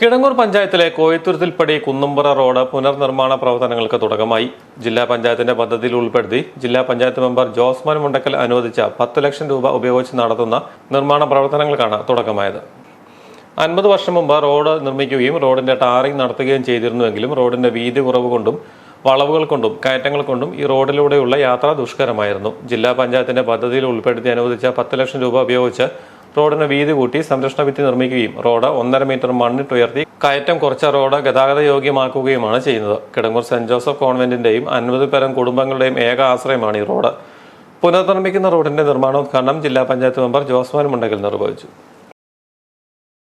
കിടങ്ങൂർ പഞ്ചായത്തിലെ കോയത്തുരുത്തിൽപ്പടി കുന്നുംപുറ റോഡ് പുനർനിർമ്മാണ പ്രവർത്തനങ്ങൾക്ക് തുടക്കമായി. ജില്ലാ പഞ്ചായത്തിന്റെ പദ്ധതിയിൽ ഉൾപ്പെടുത്തി ജില്ലാ പഞ്ചായത്ത് മെമ്പർ ജോസ്മാൻ മുണ്ടക്കൽ അനുവദിച്ച പത്ത് ലക്ഷം രൂപ ഉപയോഗിച്ച് നടത്തുന്ന നിർമ്മാണ പ്രവർത്തനങ്ങൾക്കാണ് തുടക്കമായത്. അൻപത് വർഷം മുമ്പ് റോഡ് നിർമ്മിക്കുകയും റോഡിന്റെ ടാറിംഗ് നടത്തുകയും ചെയ്തിരുന്നുവെങ്കിലും റോഡിന്റെ വീതി കുറവ് കൊണ്ടും വളവുകൾ കൊണ്ടും കയറ്റങ്ങൾ കൊണ്ടും ഈ റോഡിലൂടെയുള്ള യാത്ര ദുഷ്കരമായിരുന്നു. ജില്ലാ പഞ്ചായത്തിന്റെ പദ്ധതിയിൽ ഉൾപ്പെടുത്തി അനുവദിച്ച പത്ത് ലക്ഷം രൂപ ഉപയോഗിച്ച് റോഡിന് വീതി കൂട്ടി സംരക്ഷണ ഭിത്തി നിർമ്മിക്കുകയും റോഡ് ഒന്നര മീറ്റർ മണ്ണിട്ട് ഉയർത്തി കയറ്റം കുറച്ച റോഡ് ഗതാഗത യോഗ്യമാക്കുകയുമാണ് ചെയ്യുന്നത്. കിടങ്ങൂർ സെന്റ് ജോസഫ് കോൺവെന്റിന്റെയും അൻപത് പേരം കുടുംബങ്ങളുടെയും ഏക ആശ്രയമാണ് ഈ റോഡ്. പുനർനിർമ്മിക്കുന്ന റോഡിന്റെ നിർമ്മാണോദ്ഘാടനം ജില്ലാ പഞ്ചായത്ത് മെമ്പർ ജോസ്മാൻ മുണ്ടകൽ നിർവഹിച്ചു.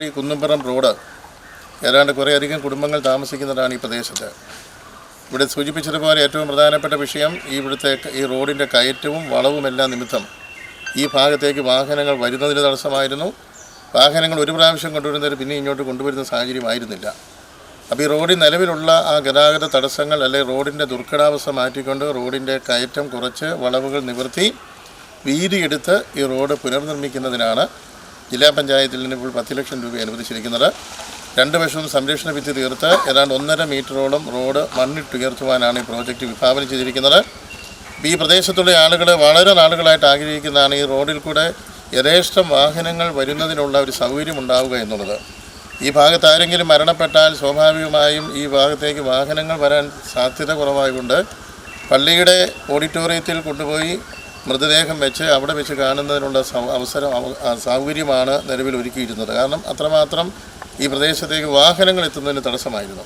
ഈ കുന്നുംപുറം റോഡ് ഏതാണ്ട് കുറേയധികം കുടുംബങ്ങൾ താമസിക്കുന്നതാണ് ഈ പ്രദേശത്ത്. ഇവിടെ സൂചിപ്പിച്ചതുപോലെ ഏറ്റവും പ്രധാനപ്പെട്ട വിഷയം ഈ ഇവിടുത്തെ ഈ റോഡിന്റെ കയറ്റവും വളവുമെല്ലാം നിമിത്തം ഈ ഭാഗത്തേക്ക് വാഹനങ്ങൾ വരുന്നതിന് തടസ്സമായിരുന്നു. വാഹനങ്ങൾ ഒരു പ്രാവശ്യം കൊണ്ടുവരുന്നവർ പിന്നെ ഇങ്ങോട്ട് കൊണ്ടുവരുന്ന സാഹചര്യമായിരുന്നില്ല. അപ്പോൾ ഈ റോഡിൽ നിലവിലുള്ള ആ ഗതാഗത തടസ്സങ്ങൾ അല്ലെങ്കിൽ റോഡിന്റെ ദുർഘടാവസ്ഥ മാറ്റിക്കൊണ്ട് റോഡിന്റെ കയറ്റം കുറച്ച് വളവുകൾ നിവർത്തി വീതിയെടുത്ത് ഈ റോഡ് പുനർനിർമ്മിക്കുന്നതിനാണ് ജില്ലാ പഞ്ചായത്തിൽ നിന്ന് ഇപ്പോൾ പത്ത് ലക്ഷം രൂപ അനുവദിച്ചിരിക്കുന്നത്. രണ്ട് വശവും സംരക്ഷണ ഭിത്തി തീർത്ത് ഏതാണ്ട് ഒന്നര മീറ്ററോളം റോഡ് മണ്ണിട്ടുയർത്തുവാനാണ് ഈ പ്രോജക്റ്റ് വിഭാവനം ചെയ്തിരിക്കുന്നത്. ഈ പ്രദേശത്തുള്ള ആളുകൾ വളരെ നാളുകളായിട്ട് ആഗ്രഹിക്കുന്നതാണ് ഈ റോഡിൽ കൂടെ യഥേഷ്ടം വാഹനങ്ങൾ വരുന്നതിനുള്ള ഒരു സൗകര്യം ഉണ്ടാവുക എന്നുള്ളത്. ഈ ഭാഗത്ത് ആരെങ്കിലും മരണപ്പെട്ടാൽ സ്വാഭാവികമായും ഈ ഭാഗത്തേക്ക് വാഹനങ്ങൾ വരാൻ സാധ്യത കുറവായതുകൊണ്ട് പള്ളിയുടെ ഓഡിറ്റോറിയത്തിൽ കൊണ്ടുപോയി മൃതദേഹം വെച്ച് അവിടെ വെച്ച് കാണുന്നതിനുള്ള അവസരം സൗകര്യമാണ് നിലവിൽ ഒരുക്കിയിരുന്നത്. കാരണം അത്രമാത്രം ഈ പ്രദേശത്തേക്ക് വാഹനങ്ങൾ എത്തുന്നതിന് തടസ്സമായിരുന്നു.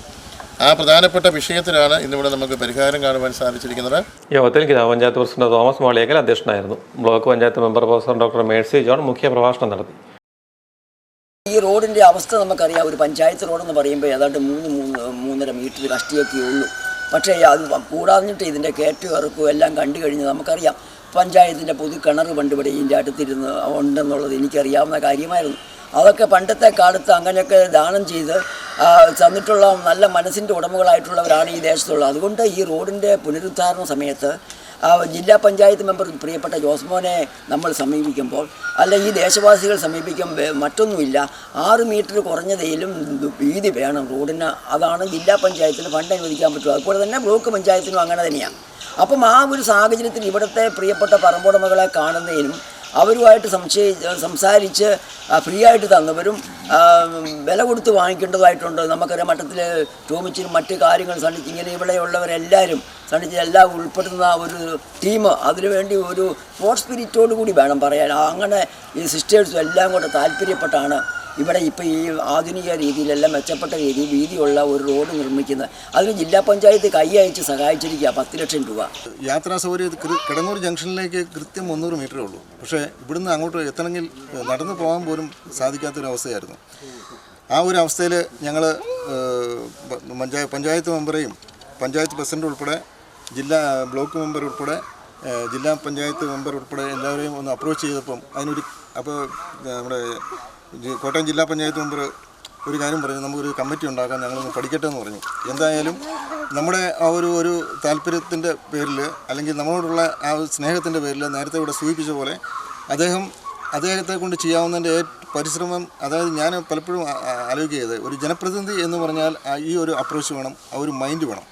ആ പ്രധാനപ്പെട്ട വിഷയത്തിലാണ് ഇന്നിവിടെ നമുക്ക് പരിഹാരം കാണുവാൻ സാധിച്ചിരിക്കുന്നത്. യോഗത്തിൽ ഗ്രാമപഞ്ചായത്ത് പ്രസിഡന്റ് തോമസ് മാളിയേക്കൽ അധ്യക്ഷനായിരുന്നു. Block panchayat member professor doctor Mercy John മുഖ്യ പ്രഭാഷണം നടത്തി. ഈ റോഡിന്റെ അവസ്ഥ നമുക്കറിയാം. ഒരു പഞ്ചായത്ത് റോഡെന്ന് പറയുമ്പോൾ ഏതാണ്ട് മൂന്ന് മൂന്ന് മൂന്നര മീറ്റർ കഷ്ടിയൊക്കെ ഉള്ളൂ. പക്ഷേ അത് കൂടാഞ്ഞിട്ട് ഇതിന്റെ കയറ്റവും ഇറക്കവും എല്ലാം കണ്ടു കഴിഞ്ഞ് നമുക്കറിയാം. പഞ്ചായത്തിന്റെ പൊതു കിണർ പണ്ട് ഇവിടെ ഇതിന്റെ അടുത്തിരുന്ന് ഉണ്ടെന്നുള്ളത് എനിക്കറിയാവുന്ന കാര്യമായിരുന്നു. അതൊക്കെ പണ്ടത്തെ കാലത്ത് അങ്ങനെയൊക്കെ ദാനം ചെയ്ത് തന്നിട്ടുള്ള നല്ല മനസ്സിന്റെ ഉടമകളായിട്ടുള്ളവരാണ് ഈ ദേശത്തുള്ളത്. അതുകൊണ്ട് ഈ റോഡിന്റെ പുനരുദ്ധാരണ സമയത്ത് ജില്ലാ പഞ്ചായത്ത് മെമ്പർ പ്രിയപ്പെട്ട ജോസ്മോനെ നമ്മൾ സമീപിക്കുമ്പോൾ അല്ല ഈ ദേശവാസികൾ സമീപിക്കുമ്പോൾ മറ്റൊന്നുമില്ല. ആറ് മീറ്റർ കുറഞ്ഞതേലും വീതി വേണം റോഡിന്. അതാണ് ജില്ലാ പഞ്ചായത്തിന് ഫണ്ട് അനുവദിക്കാൻ പറ്റും അതുപോലെ തന്നെ ബ്ലോക്ക് പഞ്ചായത്തിനും അങ്ങനെ തന്നെയാണ്. അപ്പം ആ ഒരു സാഹചര്യത്തിൽ ഇവിടുത്തെ പ്രിയപ്പെട്ട പറമ്പുടമകളെ കാണുന്നതിനും അവരുമായിട്ട് സംശയി സംസാരിച്ച് ഫ്രീ ആയിട്ട് തന്നവരും വില കൊടുത്ത് വാങ്ങിക്കേണ്ടതായിട്ടുണ്ട്. നമുക്കറിയാം മട്ടത്തിൽ ടോമിച്ചിനും മറ്റ് കാര്യങ്ങൾ സണ്ണിച്ച് ഇങ്ങനെ ഇവിടെയുള്ളവരെല്ലാവരും സണ്ണിച്ച് എല്ലാം ഉൾപ്പെടുന്ന ഒരു ടീം അതിനുവേണ്ടി ഒരു സ്പോർട്സ് സ്പിരിറ്റോട് കൂടി വേണം പറയാൻ. അങ്ങനെ ഈ സിസ്റ്റേഴ്സും എല്ലാം കൂടെ താല്പര്യപ്പെട്ടാണ് ഇവിടെ ഇപ്പോൾ ഈ ആധുനിക രീതിയിലെല്ലാം മെച്ചപ്പെട്ട രീതിയിൽ വീതിയുള്ള ഒരു റോഡ് നിർമ്മിക്കുന്നത്. അതിന് ജില്ലാ പഞ്ചായത്ത് കൈ അയച്ച് സഹായിച്ചിരിക്കുക പത്ത് ലക്ഷം രൂപ. യാത്രാ സൗകര്യം കിടങ്ങൂർ ജംഗ്ഷനിലേക്ക് കൃത്യം മുന്നൂറ് മീറ്ററേ ഉള്ളൂ. പക്ഷേ ഇവിടുന്ന് അങ്ങോട്ട് എത്തണമെങ്കിൽ നടന്നു പോകാൻ പോലും സാധിക്കാത്തൊരവസ്ഥയായിരുന്നു. ആ ഒരു അവസ്ഥയിൽ ഞങ്ങൾ പഞ്ചായത്ത് മെമ്പറെയും പഞ്ചായത്ത് പ്രസിഡന്റ് ഉൾപ്പെടെ ജില്ലാ ബ്ലോക്ക് മെമ്പർ ഉൾപ്പെടെ ജില്ലാ പഞ്ചായത്ത് മെമ്പർ ഉൾപ്പെടെ എല്ലാവരെയും ഒന്ന് അപ്രോച്ച് ചെയ്തപ്പം അതിനൊരു അപ്പോൾ നമ്മുടെ കോട്ടയം ജില്ലാ പഞ്ചായത്ത് മെമ്പർ ഒരു കാര്യം പറഞ്ഞു. നമുക്കൊരു കമ്മിറ്റി ഉണ്ടാക്കാൻ ഞങ്ങളൊന്ന് പഠിക്കട്ടെ എന്ന് പറഞ്ഞു. എന്തായാലും നമ്മുടെ ആ ഒരു ഒരു താല്പര്യത്തിന്റെ പേരിൽ അല്ലെങ്കിൽ നമ്മളോടുള്ള ആ സ്നേഹത്തിന്റെ പേരിൽ നേരത്തെ ഇവിടെ സൂചിപ്പിച്ച പോലെ അദ്ദേഹം അദ്ദേഹത്തെ കൊണ്ട് ചെയ്യാവുന്നതിന്റെ പരിശ്രമം അതായത് ഞാൻ പലപ്പോഴും ആലോചിക്കുന്നത് ഒരു ജനപ്രതിനിധി എന്ന് പറഞ്ഞാൽ ഈ ഒരു അപ്രോച്ച് വേണം ആ ഒരു മൈൻഡ് വേണം.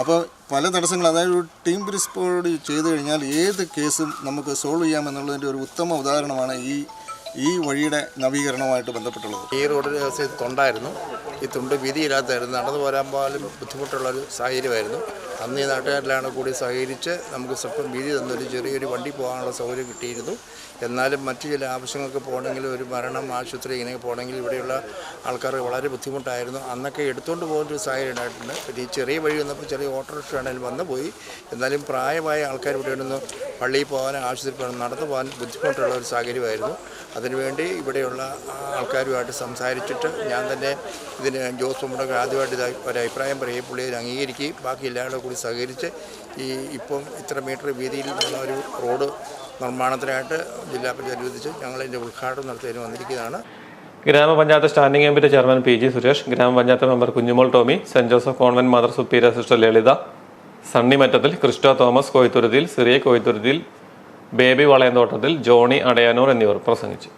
അപ്പോൾ പല തടസ്സങ്ങൾ അതായത് ഒരു ടീം പ്രിൻസിപ്പോട് ചെയ്തു കഴിഞ്ഞാൽ ഏത് കേസും നമുക്ക് സോൾവ് ചെയ്യാമെന്നുള്ളതിന്റെ ഒരു ഉത്തമ ഉദാഹരണമാണ് ഈ ഈ വഴിയുടെ നവീകരണവുമായിട്ട് ബന്ധപ്പെട്ടുള്ളത്? ഈ റോഡിൽ തൊണ്ടായിരുന്നു. ഈ തുണ്ട് വീതിയില്ലാത്തായിരുന്നു. നടന്നു പോരാൻ പോലും ബുദ്ധിമുട്ടുള്ളൊരു സാഹചര്യമായിരുന്നു. അന്ന് ഈ നാട്ടുകാരിലാണ് കൂടി സഹകരിച്ച് നമുക്ക് സ്വല്പം വീതി തന്നൊരു ചെറിയൊരു വണ്ടി പോകാനുള്ള സൗകര്യം കിട്ടിയിരുന്നു. എന്നാലും മറ്റു ചില ആവശ്യങ്ങൾക്ക് പോകണമെങ്കിൽ ഒരു മരണം ആശുപത്രി ഇങ്ങനെ പോകണമെങ്കിൽ ഇവിടെയുള്ള ആൾക്കാർക്ക് വളരെ ബുദ്ധിമുട്ടായിരുന്നു. അന്നൊക്കെ എടുത്തുകൊണ്ട് പോകുന്ന ഒരു സാഹചര്യം ഉണ്ടായിട്ടുണ്ട്. ഈ ചെറിയ വഴി വന്നപ്പോൾ ചെറിയ ഓട്ടോറിക്ഷ ആണെങ്കിലും വന്നു പോയി എന്നാലും പ്രായമായ ആൾക്കാർ ഇവിടെ നിന്ന് പള്ളിയിൽ പോകാനും ആശുപത്രിയിൽ പോകാനും നടന്നു പോകാൻ ബുദ്ധിമുട്ടുള്ള ഒരു സാഹചര്യമായിരുന്നു. അതിനുവേണ്ടി ഇവിടെയുള്ള ആൾക്കാരുമായിട്ട് സംസാരിച്ചിട്ട് ഞാൻ തന്നെ ഇതിന് ജോസ് മുമ്പൊക്കെ ആദ്യമായിട്ട് ഇതായി ഒരു അഭിപ്രായം പറയുകയും പുള്ളി അതിന് അംഗീകരിക്കുകയും ബാക്കി എല്ലാവരുടെ കൂടി സഹകരിച്ച് ഈ ഇപ്പം ഇത്ര മീറ്റർ വീതിയിൽ നിന്നുള്ള ഒരു റോഡ് നിർമ്മാണത്തിനായിട്ട് ജില്ലാ പഞ്ചായത്ത് അനുവദിച്ച് ഞങ്ങളതിന്റെ ഉദ്ഘാടനം നടത്തിയതിന് വന്നിരിക്കുന്നതാണ്. ഗ്രാമപഞ്ചായത്ത് standing committee chairman P G Suresh ഗ്രാമപഞ്ചായത്ത് member Kunjumol Tommy Saint Joseph convent mother superior sister Lalitha Sunny Mattathil Christo Thomas Koyathuruthiyil Siriya Koyathuruthiyil Baby Valayanthottathil Johnny Adayanoor എന്നിവർ പ്രസംഗിച്ചു.